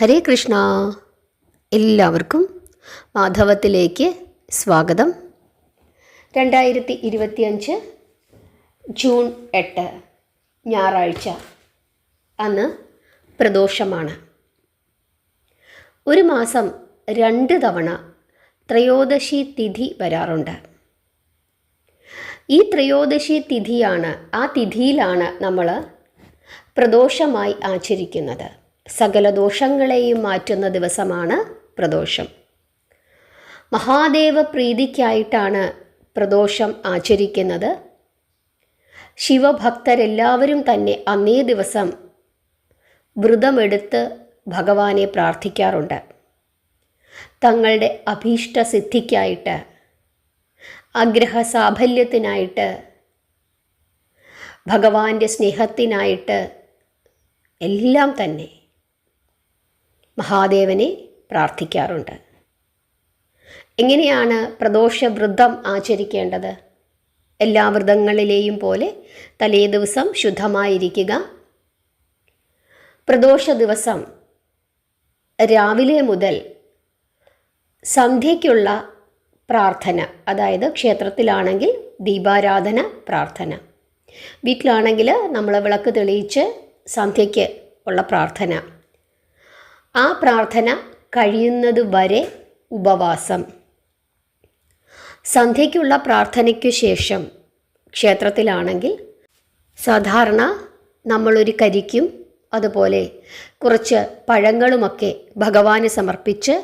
ഹരേ കൃഷ്ണ. എല്ലാവർക്കും മാധവത്തിലേക്ക് സ്വാഗതം. രണ്ടായിരത്തി ഇരുപത്തിയഞ്ച് ജൂൺ എട്ട് ഞായറാഴ്ച. അന്ന് പ്രദോഷമാണ്. ഒരു മാസം രണ്ട് തവണ ത്രയോദശി തിഥി വരാറുണ്ട്. ഈ ത്രയോദശി തിഥിയാണ് ആ തിഥിയിലാണ് നമ്മൾ പ്രദോഷമായി ആചരിക്കുന്നത്. സകല ദോഷങ്ങളെയും മാറ്റുന്ന ദിവസമാണ് പ്രദോഷം. മഹാദേവ പ്രീതിക്കായിട്ടാണ് പ്രദോഷം ആചരിക്കുന്നത്. ശിവഭക്തരെല്ലാവരും തന്നെ അന്നേ ദിവസം വ്രതമെടുത്ത് ഭഗവാനെ പ്രാർത്ഥിക്കാറുണ്ട്. തങ്ങളുടെ അഭീഷ്ട സിദ്ധിക്കായിട്ട് ആഗ്രഹ സാഫല്യത്തിനായിട്ട് ഭഗവാന്റെ സ്നേഹത്തിനായിട്ട് എല്ലാം തന്നെ മഹാദേവനെ പ്രാർത്ഥിക്കാറുണ്ട്. എങ്ങനെയാണ് പ്രദോഷ വ്രതം ആചരിക്കേണ്ടത്? എല്ലാ വ്രതങ്ങളിലെയും പോലെ തലേ ദിവസം ശുദ്ധമായിരിക്കുക. പ്രദോഷ ദിവസം രാവിലെ മുതൽ സന്ധ്യയ്ക്കുള്ള പ്രാർത്ഥന അതായത് ക്ഷേത്രത്തിലാണെങ്കിൽ ദീപാരാധന പ്രാർത്ഥന. വീട്ടിലാണെങ്കിൽ നമ്മൾ വിളക്ക് തെളിയിച്ച് സന്ധ്യയ്ക്ക് ഉള്ള പ്രാർത്ഥന. ആ പ്രാർത്ഥന കഴിയുന്നത് വരെ ഉപവാസം. സന്ധ്യയ്ക്കുള്ള പ്രാർത്ഥനയ്ക്കു ശേഷം ക്ഷേത്രത്തിലാണെങ്കിൽ സാധാരണ നമ്മളൊരു കരിക്കും അതുപോലെ കുറച്ച് പഴങ്ങളുമൊക്കെ ഭഗവാന് സമർപ്പിച്ച്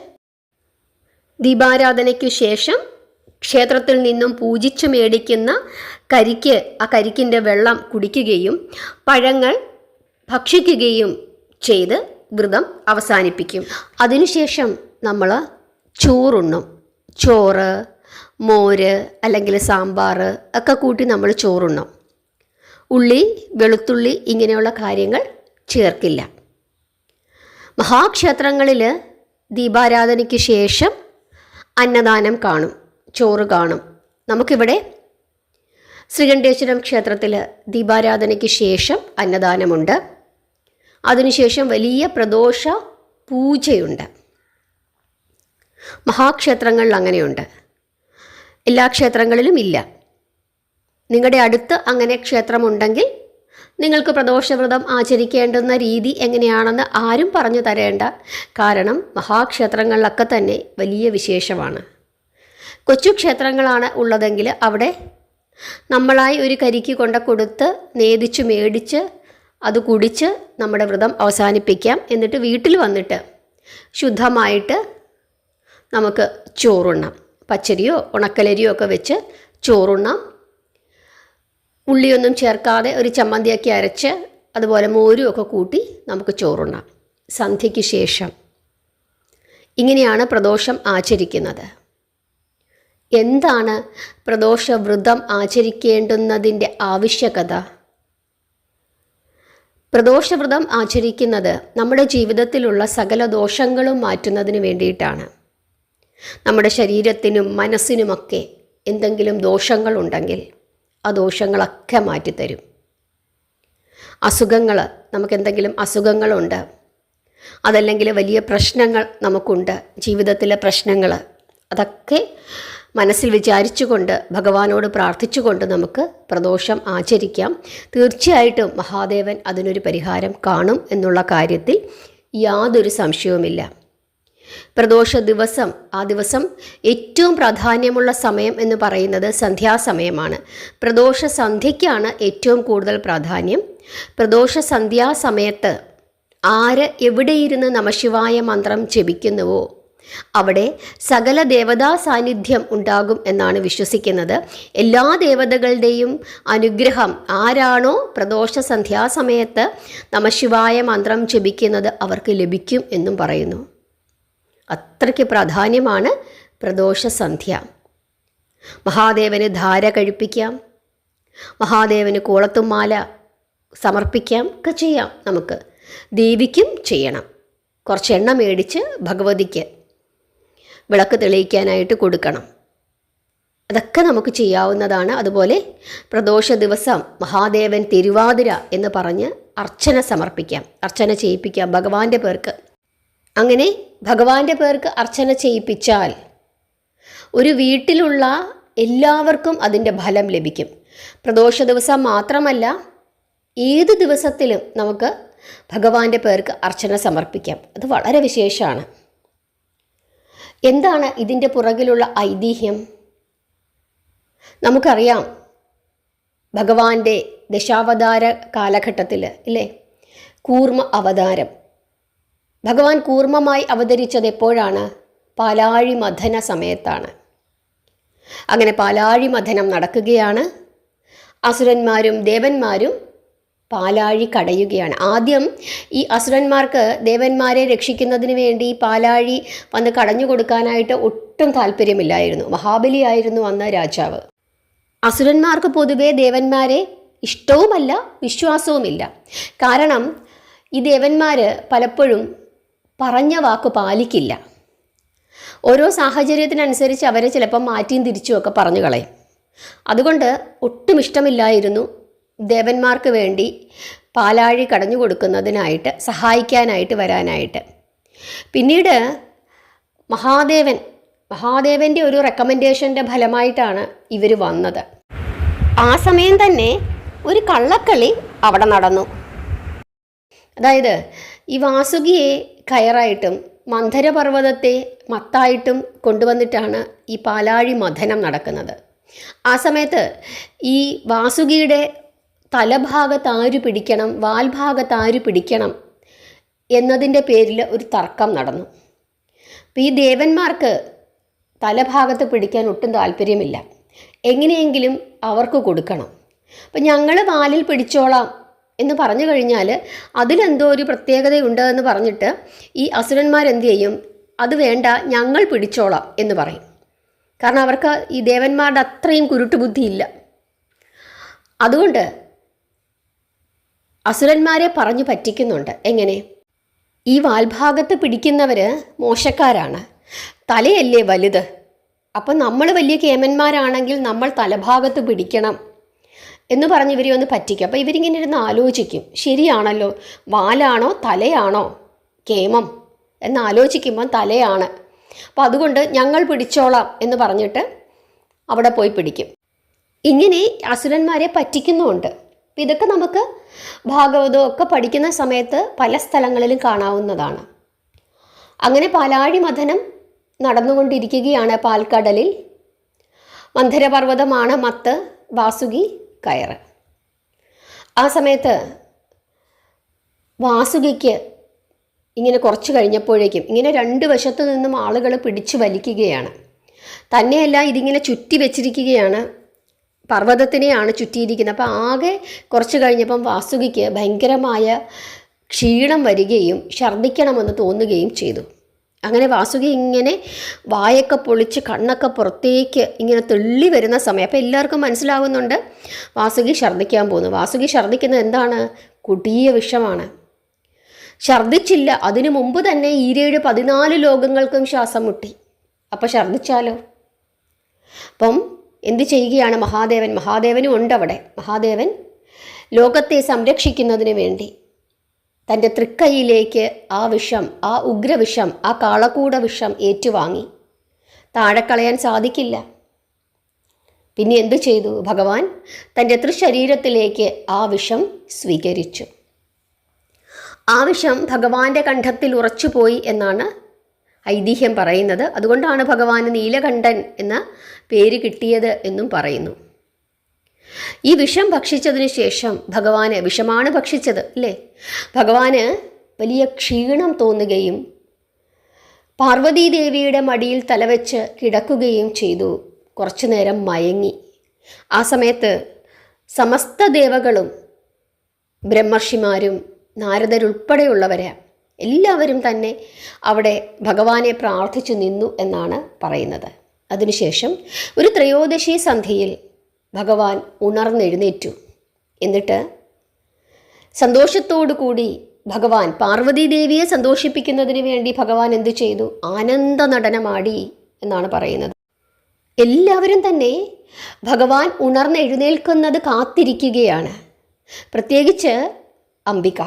ദീപാരാധനയ്ക്കു ശേഷം ക്ഷേത്രത്തിൽ നിന്നും പൂജിച്ചു മേടിക്കുന്ന കരിക്ക് ആ കരിക്കിന്റെ വെള്ളം കുടിക്കുകയും പഴങ്ങൾ ഭക്ഷിക്കുകയും ചെയ്ത് വ്രതം അവസാനിപ്പിക്കും. അതിനുശേഷം നമ്മൾ ചോറുണ്ണും. ചോറ് മോര് അല്ലെങ്കിൽ സാമ്പാർ ഒക്കെ കൂട്ടി നമ്മൾ ചോറുണ്ണും. ഉള്ളി വെളുത്തുള്ളി ഇങ്ങനെയുള്ള കാര്യങ്ങൾ ചേർക്കില്ല. മഹാക്ഷേത്രങ്ങളിൽ ദീപാരാധനയ്ക്ക് ശേഷം അന്നദാനം കാണും ചോറ് കാണും. നമുക്കിവിടെ ശ്രീകണ്ഠേശ്വരം ക്ഷേത്രത്തിൽ ദീപാരാധനയ്ക്ക് ശേഷം അന്നദാനമുണ്ട്. അതിനുശേഷം വലിയ പ്രദോഷ പൂജയുണ്ട്. മഹാക്ഷേത്രങ്ങളിൽ അങ്ങനെയുണ്ട്. എല്ലാ ക്ഷേത്രങ്ങളിലും ഇല്ല. നിങ്ങളുടെ അടുത്ത് അങ്ങനെ ക്ഷേത്രമുണ്ടെങ്കിൽ നിങ്ങൾക്ക് പ്രദോഷവ്രതം ആചരിക്കേണ്ടുന്ന രീതി എങ്ങനെയാണെന്ന് ആരും പറഞ്ഞു തരേണ്ട. കാരണം മഹാക്ഷേത്രങ്ങളിലൊക്കെ തന്നെ വലിയ വിശേഷമാണ്. കൊച്ചു ക്ഷേത്രങ്ങളാണ് ഉള്ളതെങ്കിൽ അവിടെ നമ്മളായി ഒരു കരിക്ക് കൊണ്ട കൊടുത്ത് നേദിച്ച് മേടിച്ച് അത് കുടിച്ച് നമ്മുടെ വ്രതം അവസാനിപ്പിക്കാം. എന്നിട്ട് വീട്ടിൽ വന്നിട്ട് ശുദ്ധമായിട്ട് നമുക്ക് ചോറുണ്ണാം. പച്ചരിയോ ഉണക്കലരിയോ ഒക്കെ വെച്ച് ചോറുണ്ണാം. ഉള്ളിയൊന്നും ചേർക്കാതെ ഒരു ചമ്മന്തിയാക്കി അരച്ച് അതുപോലെ മോരും ഒക്കെ കൂട്ടി നമുക്ക് ചോറുണ്ണാം. സന്ധ്യയ്ക്ക് ശേഷം ഇങ്ങനെയാണ് പ്രദോഷം ആചരിക്കുന്നത്. എന്താണ് പ്രദോഷ വ്രതം ആചരിക്കേണ്ടുന്നതിന്റെ ആവശ്യകത? പ്രദോഷവ്രതം ആചരിക്കുന്നത് നമ്മുടെ ജീവിതത്തിലുള്ള സകല ദോഷങ്ങളും മാറ്റുന്നതിന് വേണ്ടിയിട്ടാണ്. നമ്മുടെ ശരീരത്തിനും മനസ്സിനുമൊക്കെ എന്തെങ്കിലും ദോഷങ്ങളുണ്ടെങ്കിൽ ആ ദോഷങ്ങളൊക്കെ മാറ്റിത്തരും. അസുഖങ്ങൾ നമുക്ക് എന്തെങ്കിലും അസുഖങ്ങളുണ്ട് അതല്ലെങ്കിൽ വലിയ പ്രശ്നങ്ങൾ നമുക്കുണ്ട് ജീവിതത്തിലെ പ്രശ്നങ്ങൾ അതൊക്കെ മനസ്സിൽ വിചാരിച്ചുകൊണ്ട് ഭഗവാനോട് പ്രാർത്ഥിച്ചുകൊണ്ട് നമുക്ക് പ്രദോഷം ആചരിക്കാം. തീർച്ചയായിട്ടും മഹാദേവൻ അതിനൊരു പരിഹാരം കാണും എന്നുള്ള കാര്യത്തിൽ യാതൊരു സംശയവുമില്ല. പ്രദോഷ ദിവസം ആ ദിവസം ഏറ്റവും പ്രാധാന്യമുള്ള സമയം എന്ന് പറയുന്നത് സന്ധ്യാസമയമാണ്. പ്രദോഷ സന്ധ്യയ്ക്കാണ് ഏറ്റവും കൂടുതൽ പ്രാധാന്യം. പ്രദോഷ സന്ധ്യാസമയത്ത് ആര് എവിടെയിരുന്ന് നമശിവായ മന്ത്രം ജപിക്കുന്നുവോ അവിടെ സകല ദേവതാ സാന്നിധ്യം ഉണ്ടാകും എന്നാണ് വിശ്വസിക്കുന്നത്. എല്ലാ ദേവതകളുടെയും അനുഗ്രഹം ആരാണോ പ്രദോഷ സന്ധ്യാസമയത്ത് നമശിവായ മന്ത്രം ജപിക്കുന്നത് അവർക്ക് ലഭിക്കും എന്നും പറയുന്നു. അത്രയ്ക്ക് പ്രാധാന്യമാണ് പ്രദോഷ സന്ധ്യ. മഹാദേവന് ധാര കഴിപ്പിക്കാം. മഹാദേവന് കോളത്തുമാല സമർപ്പിക്കാം. ഒക്കെ ചെയ്യാം നമുക്ക്. ദേവിക്കും ചെയ്യണം. കുറച്ച് എണ്ണ മേടിച്ച് ഭഗവതിക്ക് വിളക്ക് തെളിയിക്കാനായിട്ട് കൊടുക്കണം. അതൊക്കെ നമുക്ക് ചെയ്യാവുന്നതാണ്. അതുപോലെ പ്രദോഷ ദിവസം മഹാദേവൻ തിരുവാതിര എന്ന് പറഞ്ഞ് അർച്ചന സമർപ്പിക്കാം. അർച്ചന ചെയ്യിപ്പിക്കാം. ഭഗവാന്റെ പേർക്ക്. അങ്ങനെ ഭഗവാന്റെ പേർക്ക് അർച്ചന ചെയ്യിപ്പിച്ചാൽ ഒരു വീട്ടിലുള്ള എല്ലാവർക്കും അതിന്റെ ഫലം ലഭിക്കും. പ്രദോഷ ദിവസം മാത്രമല്ല ഏത് ദിവസത്തിലും നമുക്ക് ഭഗവാന്റെ പേർക്ക് അർച്ചന സമർപ്പിക്കാം. അത് വളരെ വിശേഷമാണ്. എന്താണ് ഇതിന്റെ പുറകിലുള്ള ഐതിഹ്യം? നമുക്കറിയാം ഭഗവാന്റെ ദശാവതാര കാലഘട്ടത്തിൽ ഇല്ലേ? കൂർമ്മ അവതാരം. ഭഗവാൻ കൂർമ്മമായി അവതരിച്ചത് എപ്പോഴാണ്? പാലാഴി മഥന സമയത്താണ്. അങ്ങനെ പാലാഴി മഥനം നടക്കുകയാണ്. അസുരന്മാരും ദേവന്മാരും പാലാഴി കടയുകയാണ്. ആദ്യം ഈ അസുരന്മാർക്ക് ദേവന്മാരെ രക്ഷിക്കുന്നതിന് വേണ്ടി പാലാഴി വന്ന് കടഞ്ഞു കൊടുക്കാനായിട്ട് ഒട്ടും താല്പര്യമില്ലായിരുന്നു. മഹാബലിയായിരുന്നു അന്ന് രാജാവ്. അസുരന്മാർക്ക് പൊതുവെ ദേവന്മാരെ ഇഷ്ടവുമല്ല വിശ്വാസവുമില്ല. കാരണം ഈ ദേവന്മാർ പലപ്പോഴും പറഞ്ഞ വാക്ക് പാലിക്കില്ല. ഓരോ സാഹചര്യത്തിനനുസരിച്ച് അവരെ ചിലപ്പം മാറ്റിയും തിരിച്ചുമൊക്കെ പറഞ്ഞു കളയും. അതുകൊണ്ട് ഒട്ടും ഇഷ്ടമില്ലായിരുന്നു ദേവന്മാർക്ക് വേണ്ടി പാലാഴി കടഞ്ഞു കൊടുക്കുന്നതിനായിട്ട് സഹായിക്കാനായിട്ട് വരാനായിട്ട്. പിന്നീട് മഹാദേവൻ മഹാദേവന്റെ ഒരു റെക്കമെൻഡേഷന്റെ ഫലമായിട്ടാണ് ഇവർ വന്നത്. ആ സമയം തന്നെ ഒരു കള്ളക്കളി അവിടെ നടന്നു. അതായത് ഈ വാസുകിയെ കയറായിട്ടും മന്ധരപർവതത്തെ മത്തായിട്ടും കൊണ്ടുവന്നിട്ടാണ് ഈ പാലാഴി മഥനം നടക്കുന്നത്. ആ സമയത്ത് ഈ വാസുകിയുടെ തലഭാഗത്ത് ആര് പിടിക്കണം വാൽഭാഗത്ത് ആര് പിടിക്കണം എന്നതിന്റെ പേരിൽ ഒരു തർക്കം നടന്നു. അപ്പോൾ ഈ ദേവന്മാർക്ക് തലഭാഗത്ത് പിടിക്കാൻ ഒട്ടും താല്പര്യമില്ല. എങ്ങനെയെങ്കിലും അവർക്ക് കൊടുക്കണം. അപ്പം ഞങ്ങൾ വാലിൽ പിടിച്ചോളാം എന്ന് പറഞ്ഞു കഴിഞ്ഞാൽ അതിലെന്തോ ഒരു പ്രത്യേകതയുണ്ട് എന്ന് പറഞ്ഞിട്ട് ഈ അസുരന്മാരെന്ത് ചെയ്യും? അത് വേണ്ട ഞങ്ങൾ പിടിച്ചോളാം എന്ന് പറയും. കാരണം അവർക്ക് ഈ ദേവന്മാരുടെ അത്രയും കുരുട്ടുബുദ്ധിയില്ല. അതുകൊണ്ട് അസുരന്മാരെ പറഞ്ഞു പറ്റിക്കുന്നുണ്ട്. എങ്ങനെ? ഈ വാൽഭാഗത്ത് പിടിക്കുന്നവർ മോശക്കാരാണ്. തലയല്ലേ വലുത്. അപ്പം നമ്മൾ വലിയ കേമന്മാരാണെങ്കിൽ നമ്മൾ തലഭാഗത്ത് പിടിക്കണം എന്ന് പറഞ്ഞ് ഇവരെ ഒന്ന് പറ്റിക്കും. അപ്പോൾ ഇവരിങ്ങനെ ഇരുന്ന് ആലോചിക്കും. ശരിയാണല്ലോ? വാലാണോ? തലയാണോ? കേമം. എന്ന് ആലോചിക്കുമ്പോൾ തലയാണ്. അപ്പോൾ അതുകൊണ്ട് ഞങ്ങൾ പിടിച്ചോളാം എന്ന് പറഞ്ഞിട്ട് അവിടെ പോയി പിടിക്കും. ഇങ്ങനെ അസുരന്മാരെ പറ്റിക്കുന്നുമുണ്ട്. അപ്പം ഇതൊക്കെ നമുക്ക് ഭാഗവതവും ഒക്കെ പഠിക്കുന്ന സമയത്ത് പല സ്ഥലങ്ങളിലും കാണാവുന്നതാണ്. അങ്ങനെ പാലാഴി മഥനം നടന്നുകൊണ്ടിരിക്കുകയാണ് പാൽക്കടലിൽ. മന്ധരപർവതമാണ് മത്ത് വാസുകി കയറ് ആ സമയത്ത് വാസുകിക്ക് ഇങ്ങനെ കുറച്ച് കഴിഞ്ഞപ്പോഴേക്കും ഇങ്ങനെ രണ്ട് വശത്തു നിന്നും ആളുകൾ പിടിച്ചു വലിക്കുകയാണ്. തന്നെയല്ല ഇതിങ്ങനെ ചുറ്റി വെച്ചിരിക്കുകയാണ് പർവതത്തിനെയാണ് ചുറ്റിയിരിക്കുന്നത്. അപ്പോൾ ആകെ കുറച്ച് കഴിഞ്ഞപ്പം വാസുകിക്ക് ഭയങ്കരമായ ക്ഷീണം വരികയും ഛർദ്ദിക്കണമെന്ന് തോന്നുകയും ചെയ്തു. അങ്ങനെ വാസുകി ഇങ്ങനെ വായൊക്കെ പൊളിച്ച് കണ്ണൊക്കെ പുറത്തേക്ക് ഇങ്ങനെ തെള്ളി വരുന്ന സമയം അപ്പോൾ എല്ലാവർക്കും മനസ്സിലാവുന്നുണ്ട് വാസുകി ഛർദ്ദിക്കാൻ പോകുന്നു. വാസുകി ഛർദ്ദിക്കുന്നത് എന്താണ്? കുടിയ വിഷമാണ്. ഛർദ്ദിച്ചില്ല അതിനു മുമ്പ് തന്നെ ഈരയുടെ പതിനാല് ലോകങ്ങൾക്കും ശ്വാസം മുട്ടി. അപ്പോൾ ഛർദ്ദിച്ചാലോ? അപ്പം എന്ത് ചെയ്യുകയാണ് മഹാദേവൻ? മഹാദേവനും ഉണ്ട് അവിടെ മഹാദേവൻ ലോകത്തെ സംരക്ഷിക്കുന്നതിന് വേണ്ടി തന്റെ തൃക്കൈയിലേക്ക് ആ വിഷം ആ ഉഗ്രവിഷം ആ കാളക്കൂട വിഷം ഏറ്റുവാങ്ങി. താഴെക്കളയാൻ സാധിക്കില്ല. പിന്നെ എന്തു ചെയ്തു? ഭഗവാൻ തന്റെ തൃശരീരത്തിലേക്ക് ആ വിഷം സ്വീകരിച്ചു. ആ വിഷം ഭഗവാന്റെ കണ്ഠത്തിൽ ഉറച്ചുപോയി എന്നാണ് ഐതിഹ്യം പറയുന്നത്. അതുകൊണ്ടാണ് ഭഗവാന് നീലകണ്ഠൻ എന്ന പേര് കിട്ടിയത് എന്നും പറയുന്നു. ഈ വിഷം ഭക്ഷിച്ചതിന് ശേഷം ഭഗവാന് വിഷമാണ് ഭക്ഷിച്ചത് അല്ലേ? ഭഗവാന് വലിയ ക്ഷീണം തോന്നുകയും പാർവതീദേവിയുടെ മടിയിൽ തലവെച്ച് കിടക്കുകയും ചെയ്തു. കുറച്ചു നേരം മയങ്ങി. ആ സമയത്ത് സമസ്ത ദേവകളും ബ്രഹ്മർഷിമാരും നാരദരുൾപ്പെടെയുള്ളവരെ. എല്ലാവരും തന്നെ അവിടെ ഭഗവാനെ പ്രാർത്ഥിച്ചു നിന്നു എന്നാണ് പറയുന്നത്. അതിനുശേഷം ഒരു ത്രയോദശി സന്ധ്യയിൽ ഭഗവാൻ ഉണർന്നെഴുന്നേറ്റു. എന്നിട്ട് സന്തോഷത്തോടു കൂടി ഭഗവാൻ പാർവതീദേവിയെ സന്തോഷിപ്പിക്കുന്നതിന് വേണ്ടി ഭഗവാൻ എന്തു ചെയ്തു? ആനന്ദ നടനമാടി എന്നാണ് പറയുന്നത്. എല്ലാവരും തന്നെ ഭഗവാൻ ഉണർന്നെഴുന്നേൽക്കുന്നത് കാത്തിരിക്കുകയാണ്. പ്രത്യേകിച്ച് അംബിക.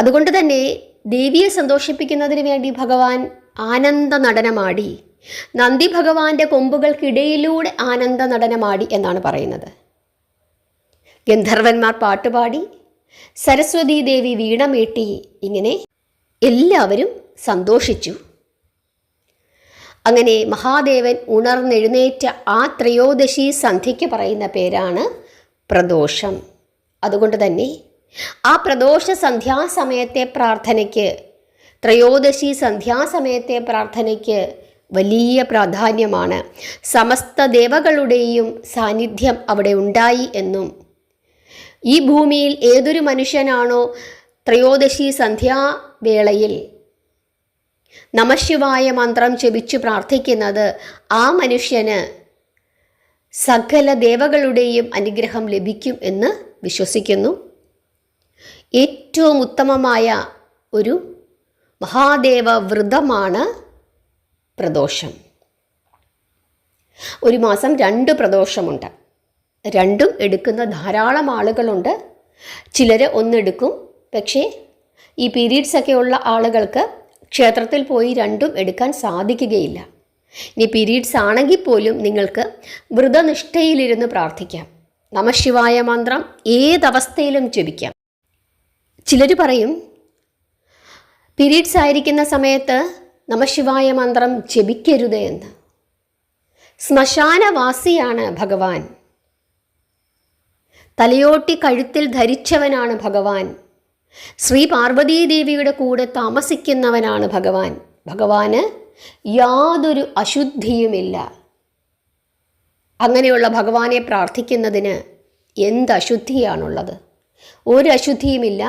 അതുകൊണ്ട് തന്നെ ദേവിയെ സന്തോഷിപ്പിക്കുന്നതിന് വേണ്ടി ഭഗവാൻ ആനന്ദ നടനമാടി. നന്ദി ഭഗവാന്റെ കൊമ്പുകൾക്കിടയിലൂടെ ആനന്ദ നടനമാടി എന്നാണ് പറയുന്നത്. ഗന്ധർവന്മാർ പാട്ടുപാടി സരസ്വതീ ദേവി വീണമീട്ടി ഇങ്ങനെ എല്ലാവരും സന്തോഷിച്ചു. അങ്ങനെ മഹാദേവൻ ഉണർന്നെഴുന്നേറ്റ ആ ത്രയോദശി സന്ധ്യയ്ക്ക് പറയുന്ന പേരാണ് പ്രദോഷം. അതുകൊണ്ട് തന്നെ ആ പ്രദോഷ സന്ധ്യാസമയത്തെ പ്രാർത്ഥനയ്ക്ക് ത്രയോദശി സന്ധ്യാസമയത്തെ പ്രാർത്ഥനയ്ക്ക് വലിയ പ്രാധാന്യമാണ്. സമസ്ത ദേവകളുടെയും സാന്നിധ്യം അവിടെ ഉണ്ടായി എന്നും. ഈ ഭൂമിയിൽ ഏതൊരു മനുഷ്യനാണോ ത്രയോദശി സന്ധ്യാവേളയിൽ നമശിവായ മന്ത്രം ജപിച്ചു പ്രാർത്ഥിക്കുന്നത് ആ മനുഷ്യന് സകല ദേവകളുടെയും അനുഗ്രഹം ലഭിക്കും എന്ന് വിശ്വസിക്കുന്നു. ഏറ്റവും ഉത്തമമായ ഒരു മഹാദേവ വ്രതമാണ് പ്രദോഷം. ഒരു മാസം രണ്ട് പ്രദോഷമുണ്ട്. രണ്ടും എടുക്കുന്ന ധാരാളം ആളുകളുണ്ട്. ചിലർ ഒന്നെടുക്കും. പക്ഷേ ഈ പീരീഡ്സ് ഒക്കെ ഉള്ള ആളുകൾക്ക് ക്ഷേത്രത്തിൽ പോയി രണ്ടും എടുക്കാൻ സാധിക്കുകയില്ല. ഇനി പീരീഡ്സ് ആണെങ്കിൽ പോലും നിങ്ങൾക്ക് വ്രതനിഷ്ഠയിലിരുന്ന് പ്രാർത്ഥിക്കാം. നമശിവായ മന്ത്രം ഏതവസ്ഥയിലും ജപിക്കാം. ചിലർ പറയും പീരീഡ്സ് ആയിരിക്കുന്ന സമയത്ത് നമശിവായ മന്ത്രം ജപിക്കരുത് എന്ന്. ശ്മശാനവാസിയാണ് ഭഗവാൻ. തലയോട്ടി കഴുത്തിൽ ധരിച്ചവനാണ് ഭഗവാൻ. ശ്രീ പാർവതീദേവിയുടെ കൂടെ താമസിക്കുന്നവനാണ് ഭഗവാൻ. ഭഗവാന് യാതൊരു അശുദ്ധിയുമില്ല. അങ്ങനെയുള്ള ഭഗവാനെ പ്രാർത്ഥിക്കുന്നതിന് എന്ത് അശുദ്ധിയാണുള്ളത്? ഒരു അശുദ്ധിയുമില്ല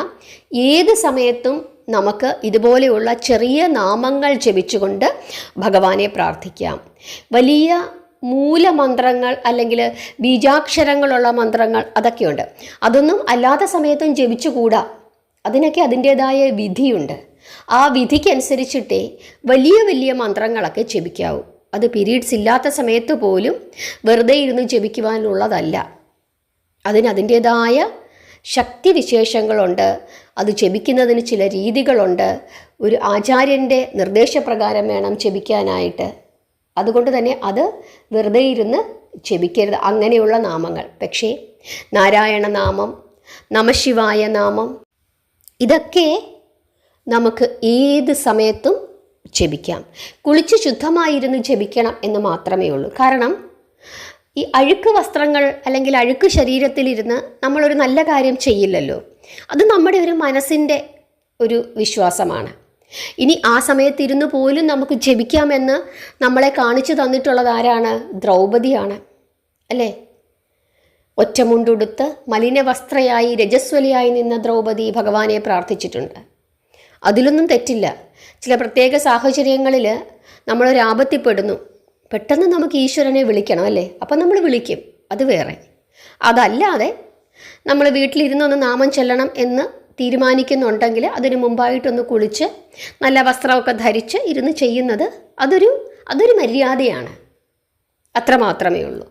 ഏത് സമയത്തും നമുക്ക് ഇതുപോലെയുള്ള ചെറിയ നാമങ്ങൾ ജപിച്ചുകൊണ്ട് ഭഗവാനെ പ്രാർത്ഥിക്കാം. വലിയ മൂലമന്ത്രങ്ങൾ അല്ലെങ്കിൽ ബീജാക്ഷരങ്ങളുള്ള മന്ത്രങ്ങൾ അതൊക്കെയുണ്ട്. അതൊന്നും അല്ലാത്ത സമയത്തും ജപിച്ചുകൂടാ. അതിനൊക്കെ അതിന്റേതായ വിധിയുണ്ട്. ആ വിധിക്കനുസരിച്ചിട്ടേ വലിയ വലിയ മന്ത്രങ്ങളൊക്കെ ജപിക്കാവൂ. അത് പീരീഡ്സ് ഇല്ലാത്ത സമയത്ത് പോലും വെറുതെ ഇരുന്ന് ജപിക്കുവാനുള്ളതല്ല. അതിന് അതിന്റേതായ ശക്തി വിശേഷങ്ങളുണ്ട് അത് ജപിക്കുന്നതിന് ചില രീതികളുണ്ട്. ഒരു ആചാര്യന്റെ നിർദ്ദേശപ്രകാരം വേണം ജപിക്കാനായിട്ട് അതുകൊണ്ട് തന്നെ അത് വെറുതെ ഇരുന്ന് ജപിക്കരുത് അങ്ങനെയുള്ള നാമങ്ങൾ. പക്ഷേ നാരായണ നാമം നമശിവായ നാമം ഇതൊക്കെ നമുക്ക് ഏത് സമയത്തും ജപിക്കാം കുളിച്ച് ശുദ്ധമായിരുന്നു ജപിക്കണം എന്ന് മാത്രമേ ഉള്ളൂ. കാരണം ഈ അഴുക്ക് വസ്ത്രങ്ങൾ അല്ലെങ്കിൽ അഴുക്ക് ശരീരത്തിലിരുന്ന് നമ്മളൊരു നല്ല കാര്യം ചെയ്യില്ലല്ലോ. അത് നമ്മുടെ ഒരു മനസ്സിന്റെ ഒരു വിശ്വാസമാണ്. ഇനി ആ സമയത്തിരുന്ന് പോലും നമുക്ക് ജപിക്കാമെന്ന് നമ്മളെ കാണിച്ചു തന്നിട്ടുള്ളത് ആരാണ്? ദ്രൗപതിയാണ് അല്ലേ? ഒറ്റമുണ്ടുടുത്ത് മലിനവസ്ത്രയായി രജസ്വലിയായി നിന്ന ദ്രൗപദി ഭഗവാനെ പ്രാർത്ഥിച്ചിട്ടുണ്ട്. അതിലൊന്നും തെറ്റില്ല. ചില പ്രത്യേക സാഹചര്യങ്ങളിൽ നമ്മളൊരു ആപത്തിപ്പെടുന്നു പെട്ടെന്ന് നമുക്ക് ഈശ്വരനെ വിളിക്കണം അല്ലേ? അപ്പം നമ്മൾ വിളിക്കും. അത് വേറെ. അതല്ലാതെ നമ്മൾ വീട്ടിലിരുന്നൊന്ന് നാമം ചെല്ലണം എന്ന് തീരുമാനിക്കുന്നുണ്ടെങ്കിൽ അതിന് മുമ്പായിട്ടൊന്ന് കുളിച്ച് നല്ല വസ്ത്രമൊക്കെ ധരിച്ച് ഇരുന്ന് ചെയ്യുന്നത് അതൊരു അതൊരു മര്യാദയാണ്. അത്ര മാത്രമേ ഉള്ളൂ.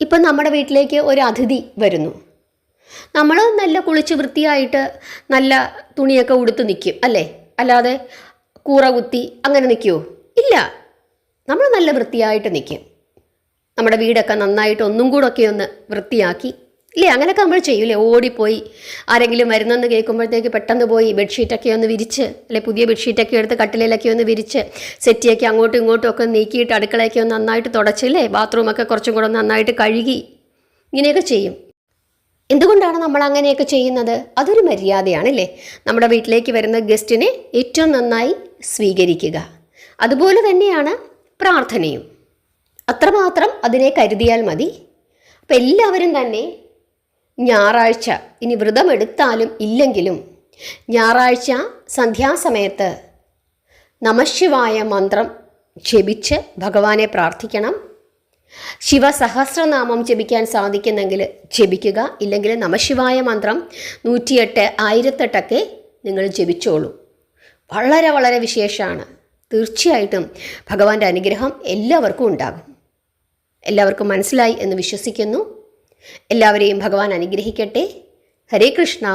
ഇപ്പം നമ്മുടെ വീട്ടിലേക്ക് ഒരു അതിഥി വരുന്നു. നമ്മൾ നല്ല കുളിച്ച് വൃത്തിയായിട്ട് നല്ല തുണിയൊക്കെ ഉടുത്ത് നിൽക്കും അല്ലേ? അല്ലാതെ കൂറ കുത്തി അങ്ങനെ നിൽക്കുമോ ഇല്ല. നമ്മൾ നല്ല വൃത്തിയായിട്ട് നിൽക്കും. നമ്മുടെ വീടൊക്കെ നന്നായിട്ട് ഒന്നും കൂടെ ഒക്കെ ഒന്ന് വൃത്തിയാക്കി. ഇല്ലേ അങ്ങനെയൊക്കെ നമ്മൾ ചെയ്യൂലേ? ഓടിപ്പോയി ആരെങ്കിലും വരുന്നെന്ന് കേൾക്കുമ്പോഴത്തേക്ക് പെട്ടെന്ന് പോയി ബെഡ്ഷീറ്റൊക്കെ ഒന്ന് വിരിച്ച് അല്ലെ പുതിയ ബെഡ്ഷീറ്റൊക്കെ എടുത്ത് കട്ടിലയിലൊക്കെ ഒന്ന് വിരിച്ച് സെറ്റിയൊക്കെ അങ്ങോട്ടും ഇങ്ങോട്ടും ഒക്കെ നീക്കിയിട്ട് അടുക്കളയൊക്കെ ഒന്ന് നന്നായിട്ട് തുടച്ചില്ലേ ബാത്റൂമൊക്കെ കുറച്ചും കൂടെ നന്നായിട്ട് കഴുകി. ഇങ്ങനെയൊക്കെ ചെയ്യും. എന്തുകൊണ്ടാണ് നമ്മൾ അങ്ങനെയൊക്കെ ചെയ്യുന്നത്? അതൊരു മര്യാദയാണല്ലേ നമ്മുടെ വീട്ടിലേക്ക് വരുന്ന ഗസ്റ്റിനെ ഏറ്റവും നന്നായി സ്വീകരിക്കുക. അതുപോലെ തന്നെയാണ് പ്രാർത്ഥനയും. അത്രമാത്രം അതിനെ കരുതിയാൽ മതി. അപ്പം എല്ലാവരും തന്നെ ഞായറാഴ്ച ഇനി വ്രതമെടുത്താലും ഇല്ലെങ്കിലും ഞായറാഴ്ച സന്ധ്യാസമയത്ത് നമശിവായ മന്ത്രം ജപിച്ച് ഭഗവാനെ പ്രാർത്ഥിക്കണം. ശിവസഹസ്രനാമം ജപിക്കാൻ സാധിക്കുന്നെങ്കിൽ ജപിക്കുക. ഇല്ലെങ്കിൽ നമശിവായ മന്ത്രം നൂറ്റിയെട്ട് ആയിരത്തെട്ടൊക്കെ നിങ്ങൾ ജപിച്ചോളൂ. വളരെ വളരെ വിശേഷമാണ് തീർച്ചയായിട്ടും ഭഗവാന്റെ അനുഗ്രഹം എല്ലാവർക്കും ഉണ്ടാകും. എല്ലാവർക്കും മനസ്സിലായി എന്ന് വിശ്വസിക്കുന്നു. എല്ലാവരെയും ഭഗവാൻ അനുഗ്രഹിക്കട്ടെ. ഹരേ കൃഷ്ണ.